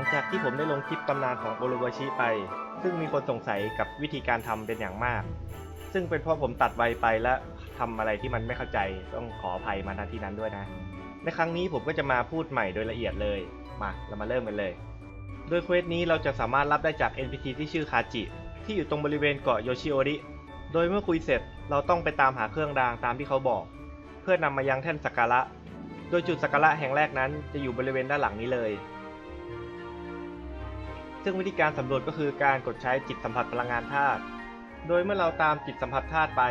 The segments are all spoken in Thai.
ลังจากที่ผมได้ลงคลิปตำนานของโอโรวาชิไป ซึ่งมีคนสงสัยกับวิธีการทำเป็นอย่างมาก ซึ่งเป็นเพราะผมตัดไวไปและทำอะไรที่มันไม่เข้าใจต้องขออภัยมาณที่นั้นด้วยนะ ในครั้งนี้ผมก็จะมาพูดใหม่โดยละเอียดเลย มาเรามาเริ่มกันเลย โดยเควสนี้เราจะสามารถรับได้จาก NPC ที่ชื่อคาจิ ที่อยู่ตรงบริเวณเกาะโยชิโอริ โดยเมื่อคุยเสร็จเราต้องไปตามหาเครื่องรางตามที่เขาบอก เพื่อนำมายังแท่นสักการะ โดยจุดสักการะแห่งแรกนั้นจะอยู่บริเวณด้านหลังนี้เลย ซึ่งวิธีการสำรวจก็คือการกดใช้จิตสัมผัสพลังงานธาตุ โดยเมื่อเราตามจิตสัมผัสธาตุไป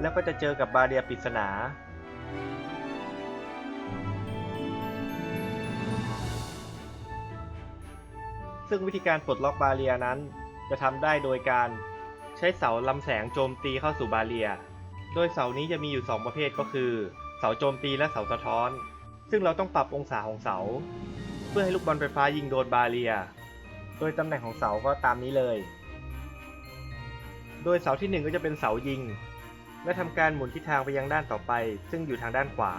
แล้วก็จะเจอกับบาเรียปริศนา ซึ่งวิธีการปลดล็อกบาเรียนั้นจะทำได้โดยการใช้เสาลำแสงโจมตีเข้าสู่บาเรีย โดยเสานี้จะมีอยู่ 2 ประเภทก็คือ เสาโจมตีและเสาสะท้อน ซึ่งเราต้องปรับองศาของเสา เพื่อให้ลูกบอลไฟฟ้ายิงโดนบาเรีย โดยตำแหน่งของเสาก็ตามนี้เลย โดยเสาทีหนึ่1 ก็จะเป็นเสายิง และทำการหมุนทิศทางไปยังด้านต่อไป ซึ่งอยู่ทางด้านขวา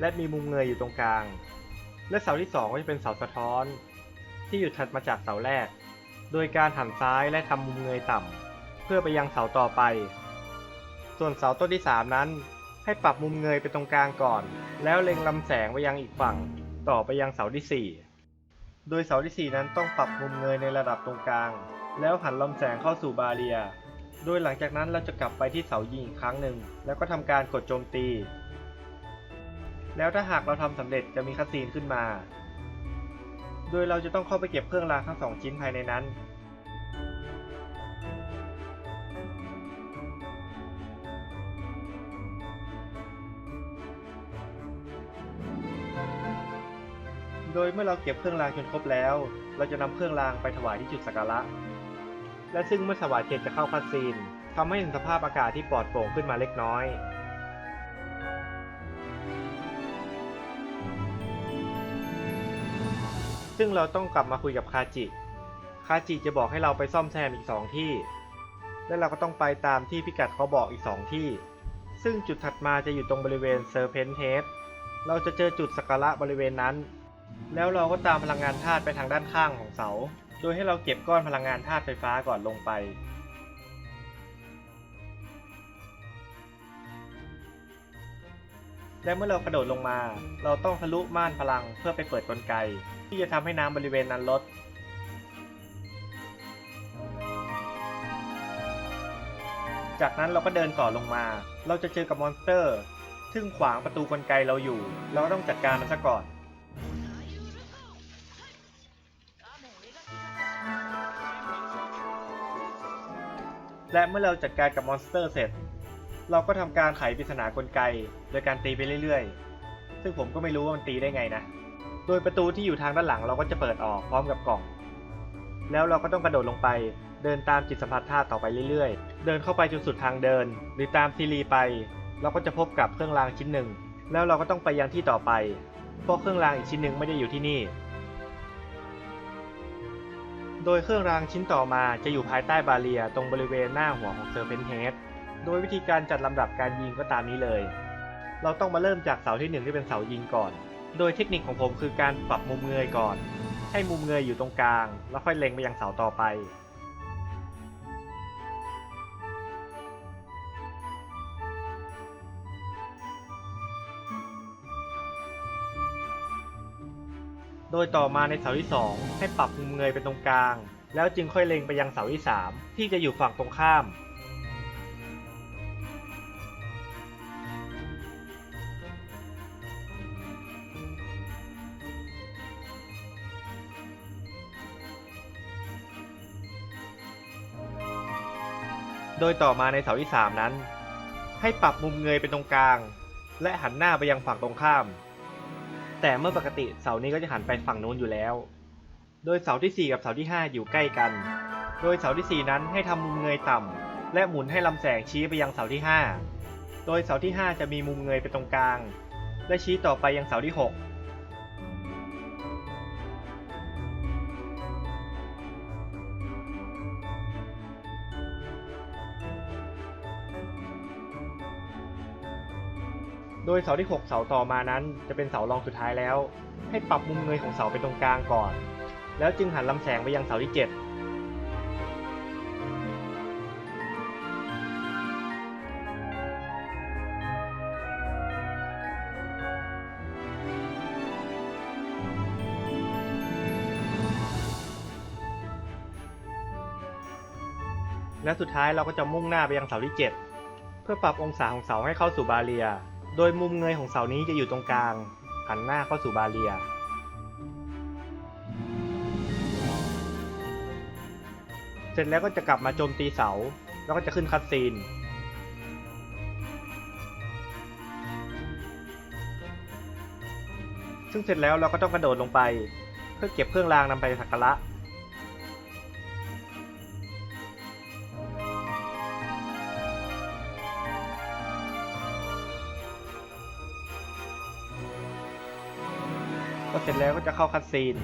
และมีมุมเงยอยู่ตรงกลาง และเสาที่ 2 ก็จะเป็นเสาสะท้อน ที่อยู่ถัดมาจากเสาแรก โดยการหันซ้ายและทำมุมเงยต่ำเพื่อไปยังเสาต่อไป ส่วนเสาต้นที่ 3 นั้น ให้ปรับมุมเงยไปตรงกลางก่อน แล้วเล็งลำแสงไปยังอีกฝั่ง ต่อไปยังเสาที่ 4 โดยเสาที่ 4 นั้นต้องปรับมุมเงยในระดับตรงกลาง แล้วหันลำแสงเข้าสู่บาเรีย โดยหลังจากนั้นเราจะกลับไปที่เสายิงอีกครั้งหนึ่ง แล้วก็ทำการกดโจมตี แล้วถ้าหากเราทำสำเร็จจะมีคัสซีนขึ้นมา โดยเราจะต้องเข้าไปเก็บเครื่องรางทั้งสองชิ้นภายในนั้น โดยเมื่อเราเก็บเครื่องรางจนครบแล้ว เราจะนำเครื่องรางไปถวายที่จุดสักการะ และซึ่งเมื่อถวายเสร็จจะเข้าคัสซีนทำให้เห็นสภาพอากาศที่ปลอดโปร่งขึ้นมาเล็กน้อย ซึ่งเราต้องกลับมาคุยกับคาจิ คาจิจะบอกให้เราไปซ่อมแซมอีก 2 ที่ และเราก็ต้องไปตามที่พิกัดเขาบอกอีก 2 ที่ ซึ่งจุดถัดมาจะอยู่ตรงบริเวณเซอร์เพนเฮดเราจะเจอจุดสักการะบริเวณนั้น แล้วเราก็ตามพลังงานธาตุไปทางด้านข้างของเสา โดยให้เราเก็บก้อนพลังงานธาตุไฟฟ้าก่อนลงไป และเมื่อเรากระโดดลงมา เราต้องทะลุม่านพลังเพื่อไปเปิดกลไก ที่จะทำให้น้ำบริเวณนั้นลดจากนั้นเราก็เดินต่อลงมา เราจะเจอกับมอนสเตอร์ ซึ่งขวางประตูกลไกเราอยู่ เราก็ต้องจัดการมันซะก่อน และเมื่อเราจัดการกับมอนสเตอร์เสร็จ เราก็ทำการไขปริศนากลไก โดยการตีไปเรื่อยๆ ซึ่งผมก็ไม่รู้ว่ามันตีได้ไงนะ โดยประตูที่อยู่ทางด้านหลังเราก็จะเปิดออกพร้อมกับกล่อง แล้วเราก็ต้องกระโดดลงไป เดินตามจิตสัมผัสธาตุต่อไปเรื่อยๆ เดินเข้าไปจนสุดทางเดิน หรือตามซีรีไป เราก็จะพบกับเครื่องรางชิ้นหนึ่ง แล้วเราก็ต้องไปยังที่ต่อไป เพราะเครื่องรางอีกชิ้นหนึ่งไม่ได้อยู่ที่นี่ โดยเครื่องรางชิ้นต่อมาจะอยู่ภายใต้บาเรียตรงบริเวณหน้าหัวของเซอร์เพนเฮดโดยวิธีการจัดลำดับการยิงก็ตามนี้เลย เราต้องมาเริ่มจากเสาที่หนึ่งที่เป็นเสายิงก่อน โดยเทคนิคของผมคือการปรับมุมเงยก่อน ให้มุมเงยอยู่ตรงกลาง แล้วค่อยเล็งไปยังเสาต่อไป โดยต่อมาในเสาที่ 2 ให้ปรับมุมเงยเป็นตรงกลาง แล้วจึงค่อยเล็งไปยังเสาที่ 3 ที่จะอยู่ฝั่งตรงข้าม โดยต่อมาในเสาที่ 3 นั้น ให้ปรับมุมเงยเป็นตรงกลาง และหันหน้าไปยังฝั่งตรงข้าม แต่เมื่อปกติเสานี้ก็จะหันไปฝั่งโน้นอยู่แล้ว โดยเสาที่ 4 กับเสาที่ 5 อยู่ใกล้กัน โดยเสาที่ 4 นั้นให้ทำมุมเงยต่ำและหมุนให้ลำแสงชี้ไปยังเสาที่ 5 โดยเสาที่ 5 จะมีมุมเงยไปตรงกลาง และชี้ต่อไปยังเสาที่ 6 ยเสาที่ 6 เสาต่อมานั้นจะเป็นเสารองสุดท้ายแล้ว ให้ปรับมุมเงยของเสาไปตรงกลางก่อน แล้วจึงหันลำแสงไปยังเสาที่ 7และสุดท้ายเราก็จะมุ่งหน้าไปยังเสาที่ 7 เพื่อปรับองศาของเสาให้เข้าสู่บาเรีย โดยมุมเงยของเสานี้จะอยู่ตรงกลาง หันหน้าเข้าสู่บาเรีย เสร็จแล้วก็จะกลับมาโจมตีเสา แล้วก็จะขึ้นคัดซีน ซึ่งเสร็จแล้วเราก็ต้องกระโดดลงไป เพื่อเก็บเครื่องรางนำไปสักการะ พอเสร็จแล้วก็จะเข้าคัดซีน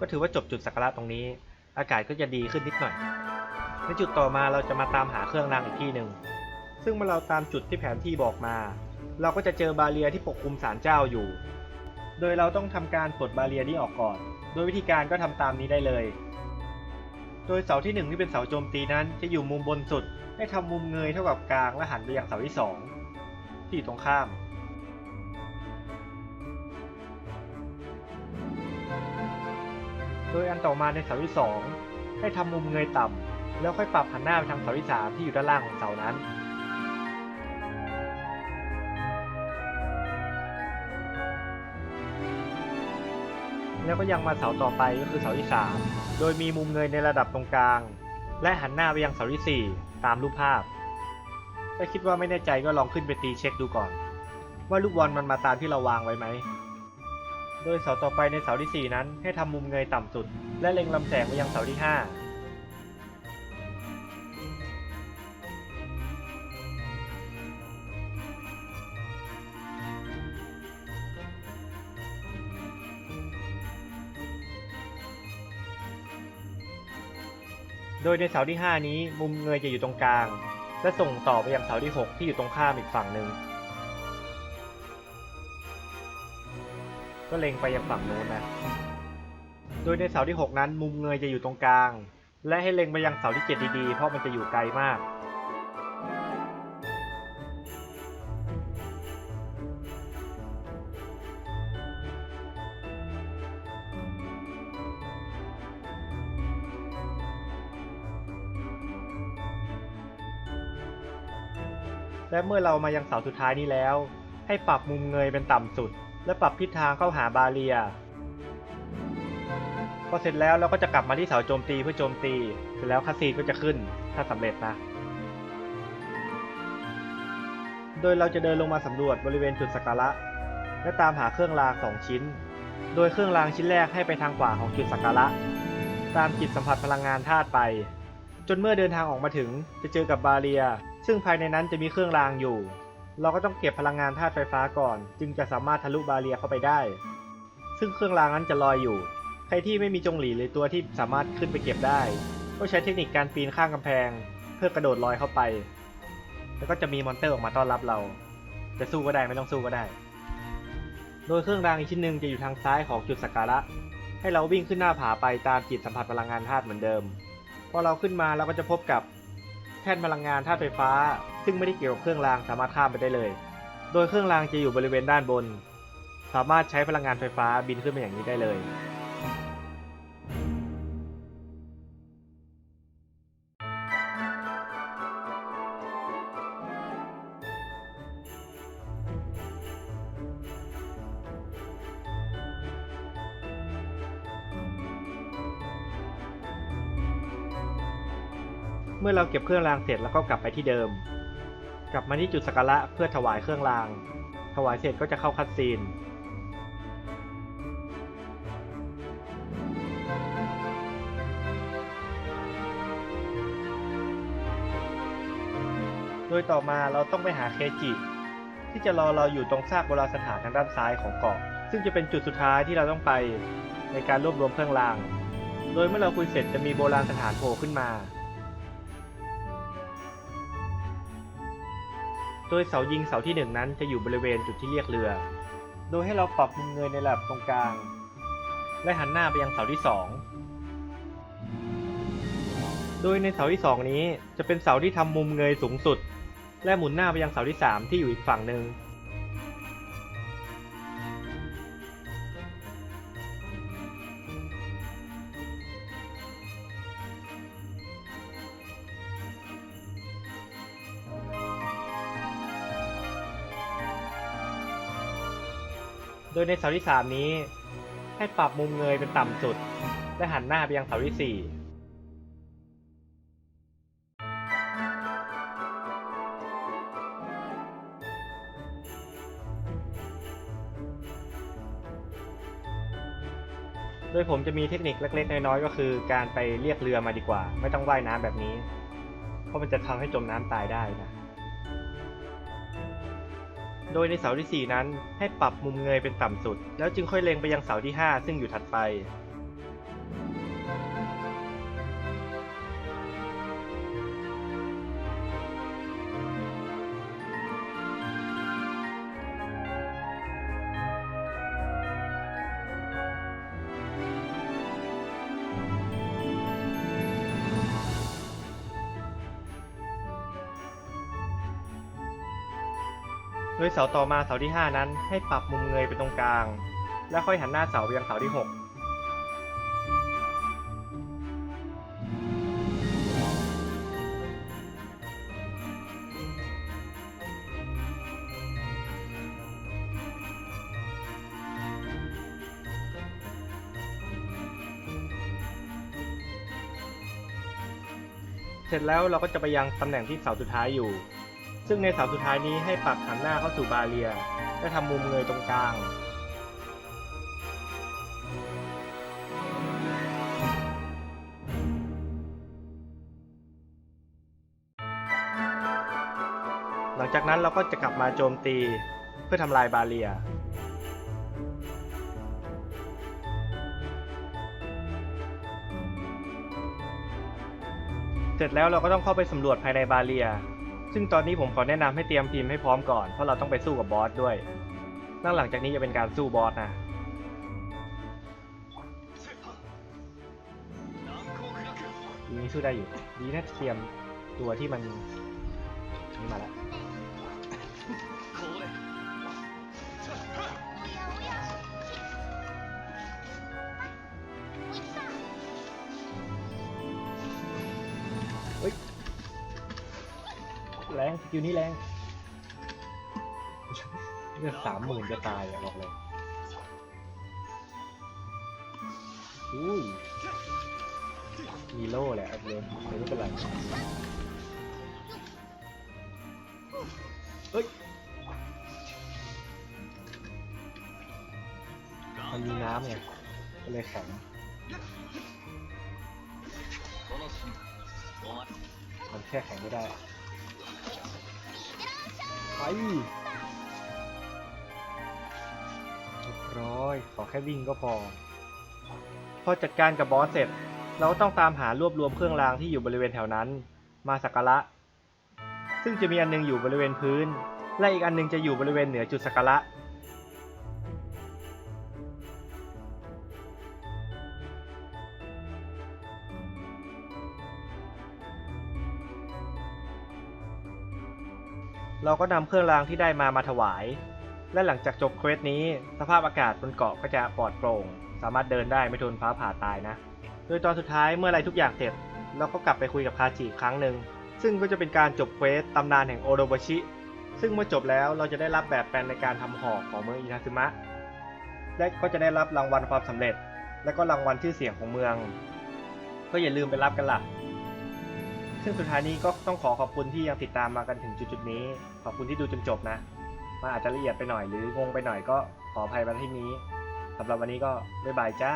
ก็ถือว่าจบจุดสักการะตรงนี้ อากาศก็จะดีขึ้นนิดหน่อย ในจุดต่อมาเราจะมาตามหาเครื่องรางอีกที่หนึ่ง ซึ่งเมื่อเราตามจุดที่แผนที่บอกมา เราก็จะเจอบาเรียที่ปกคลุมศาลเจ้าอยู่ โดยเราต้องทำการปลดบาเรียนี้ออกก่อน โดยวิธีการก็ทำตามนี้ได้เลย โดยเสาที่หนึ่งที่เป็นเสาโจมตีนั้นจะอยู่มุมบนสุด ให้ทำมุมเงยเท่ากับกลางและหันไปยังเสาที่สองที่ตรงข้าม โดยอันต่อมาในเสาที่ 2 ให้ทำมุมเงยต่ำแล้วค่อยปรับหันหน้าไปทางเสาที่ 3 ที่อยู่ด้านล่างของเสานั้น แล้วก็ยังมาเสาต่อไปก็คือเสาที่ 3 โดยมีมุมเงยในระดับตรงกลาง และหันหน้าไปยังเสาที่ 4 ตามรูปภาพ ถ้าคิดว่าไม่แน่ใจก็ลองขึ้นไปตีเช็คดูก่อน ว่าลูกบอลมันมาตามที่เราวางไว้ไหม โดยเสาต่อไปในเสาที่ 4 นั้น ให้ทำมุมเงยต่ำสุด และเล็งลำแสงไปยังเสาที่ 5โดยในเสาที่ 5 นี้มุมเงยจะอยู่ตรงกลาง และส่งต่อไปยังเสาที่ 6 ที่อยู่ตรงข้ามอีกฝั่งหนึ่ง ก็เล็งไปยังฝั่งโน้นนะ โดยในเสาที่ 6 นั้นมุมเงยจะอยู่ตรงกลาง และให้เล็งไปยังเสาที่ 7 ดีๆ เพราะมันจะอยู่ไกลมากและเมื่อเรามายังเสาสุดท้ายนี้แล้ว ให้ปรับมุมเงยเป็นต่ำสุด และปรับทิศทางเข้าหาบาเรีย พอเสร็จแล้วเราก็จะกลับมาที่เสาโจมตีเพื่อโจมตี เสร็จแล้วคัสซีก็จะขึ้นถ้าสำเร็จนะ โดยเราจะเดินลงมาสำรวจบริเวณจุดสักการะ และตามหาเครื่องรางสองชิ้น โดยเครื่องรางชิ้นแรกให้ไปทางขวาของจุดสักการะ ตามจิตสัมผัสพลังงานธาตุไป จนเมื่อเดินทางออกมาถึงจะเจอกับบาเรีย ซึ่งภายในนั้นจะมีเครื่องรางอยู่ เราก็ต้องเก็บพลังงานธาตุไฟฟ้าก่อน จึงจะสามารถทะลุบาเรียเข้าไปได้ ซึ่งเครื่องรางนั้นจะลอยอยู่ ใครที่ไม่มีจงหลีหรือตัวที่สามารถขึ้นไปเก็บได้ ก็ใช้เทคนิคการปีนข้างกำแพง เพื่อกระโดดลอยเข้าไป แล้วก็จะมีมอนเตอร์ออกมาต้อนรับเรา จะสู้ก็ได้ไม่ต้องสู้ก็ได้ โดยเครื่องรางอีกชิ้นหนึ่งจะอยู่ทางซ้ายของจุดสักการะ ให้เราวิ่งขึ้นหน้าผาไปตามจิตสัมผัสพลังงานธาตุเหมือนเดิม พอเราขึ้นมาเราก็จะพบกับ ท่นพลังงานธาตุไฟฟ้า ซึ่งไม่ได้เกี่ยวกับเครื่องรางสามารถข้ามไปได้เลย โดยเครื่องรางจะอยู่บริเวณด้านบน สามารถใช้พลังงานไฟฟ้าบินขึ้นไปอย่างนี้ได้เลย เมื่อเราเก็บเครื่องรางเสร็จแล้วก็กลับไปที่เดิม กลับมาที่จุดสักการะเพื่อถวายเครื่องราง ถวายเสร็จก็จะเข้าคัดซีนโดยต่อมาเราต้องไปหาเคจิ ที่จะรอเราอยู่ตรงซากโบราณสถานทางด้านซ้ายของเกาะ ซึ่งจะเป็นจุดสุดท้ายที่เราต้องไปในการรวบรวมเครื่องราง โดยเมื่อเราคุยเสร็จจะมีโบราณสถานโผล่ขึ้นมา โดยเสายิงเสาที่1นนั้นจะอยู่บริเวณจุดที่เรียกเรือ โดยให้เราปรับมุมเงยในระดับตรงกลาง และหันหน้าไปยังเสาที่ 2 โดยในเสาที่ 2 นี้จะเป็นเสาที่ทำมุมเงยสูงสุด และหมุนหน้าไปยังเสาที่ 3 ที่อยู่อีกฝั่งหนึ่ง ดยในเสาที่ 3 นี้ ให้ปรับมุมเงยเป็นต่ำสุด และหันหน้าไปยังเสาที่ 4โดยผมจะมีเทคนิคเล็ก ๆ น้อยๆก็คือการไปเรียกเรือมาดีกว่า ไม่ต้องว่ายน้ำแบบนี้ เพราะมันจะทำให้จมน้ำตายได้นะ โดยในเสาที่ 4 นั้นให้ปรับมุมเงยเป็นต่ำสุด แล้วจึงค่อยเล็งไปยังเสาที่ 5 ซึ่งอยู่ถัดไป โดยเสาต่อมาเสาที่ 5 นั้นให้ปรับมุมเงยไปตรงกลาง แล้วค่อยหันหน้าเสาไปยังเสาที่ 6เสร็จแล้วเราก็จะไปยังตำแหน่งที่เสาสุดท้ายอยู่ ซึ่งในเสาสุดท้ายนี้ให้ปรับหันหน้าเข้าสู่บาเรีย และทำมุมเงยตรงกลาง หลังจากนั้นเราก็จะกลับมาโจมตีเพื่อทำลายบาเรียเสร็จแล้วเราก็ต้องเข้าไปสำรวจภายในบาเรีย ซึ่งตอนนี้ผมขอแนะนำให้เตรียมทีมให้พร้อมก่อน เพราะเราต้องไปสู้กับบอสด้วยนั่งหลังจากนี้จะเป็นการสู้บอสนะทีนี้สู้ได้อยู่ ดีนะเตรียมตัวที่มันนี่มาแล้ว รงสกิลนี้แรงเลือดสามหมื่นจะตายอะบอกเลยอุ้ยมีโล่แหละเลยไม่เป็นไรเฮ้ยมันมีน้ำไงก็เลยแข็งมันแค่แข็งไม่ได้ ไปเรียบร้อย ขอแค่วิ่งก็พอ พอจัดการกับบอสเสร็จ เราก็ต้องตามหารวบรวมเครื่องรางที่อยู่บริเวณแถวนั้น มาสักการะ ซึ่งจะมีอันหนึงอยู่บริเวณพื้น และอีกอันหนึงจะอยู่บริเวณเหนือจุดสักการะ เราก็นำเครื่องรางที่ได้มามาถวาย และหลังจากจบเควสนี้ สภาพอากาศบนเกาะก็จะปลอดโปร่ง สามารถเดินได้ไม่ทนฟ้าผ่าตายนะ โดยตอนสุดท้ายเมื่ออะไรทุกอย่างเสร็จเราก็กลับไปคุยกับคาจิอีกครั้งหนึ่ง ซึ่งก็จะเป็นการจบเควสตำนานแห่งโอโดบชิ ซึ่งเมื่อจบแล้วเราจะได้รับแบบแปลนในการทำหอกของเมืองอินาซึมะ และก็จะได้รับรางวัลความสำเร็จ และก็รางวัลชื่อเสียงของเมือง ก็อย่าลืมไปรับกันล่ะ ซึ่งสุดท้ายนี้ก็ต้องขอขอบคุณที่ยังติดตามมากันถึงจุดๆนี้ ขอบคุณที่ดูจนจบนะมันอาจจะละเอียดไปหน่อยหรืองงไปหน่อยก็ขออภัยมาที่นี้สำหรับวันนี้ก็บ๊ายบายจ้า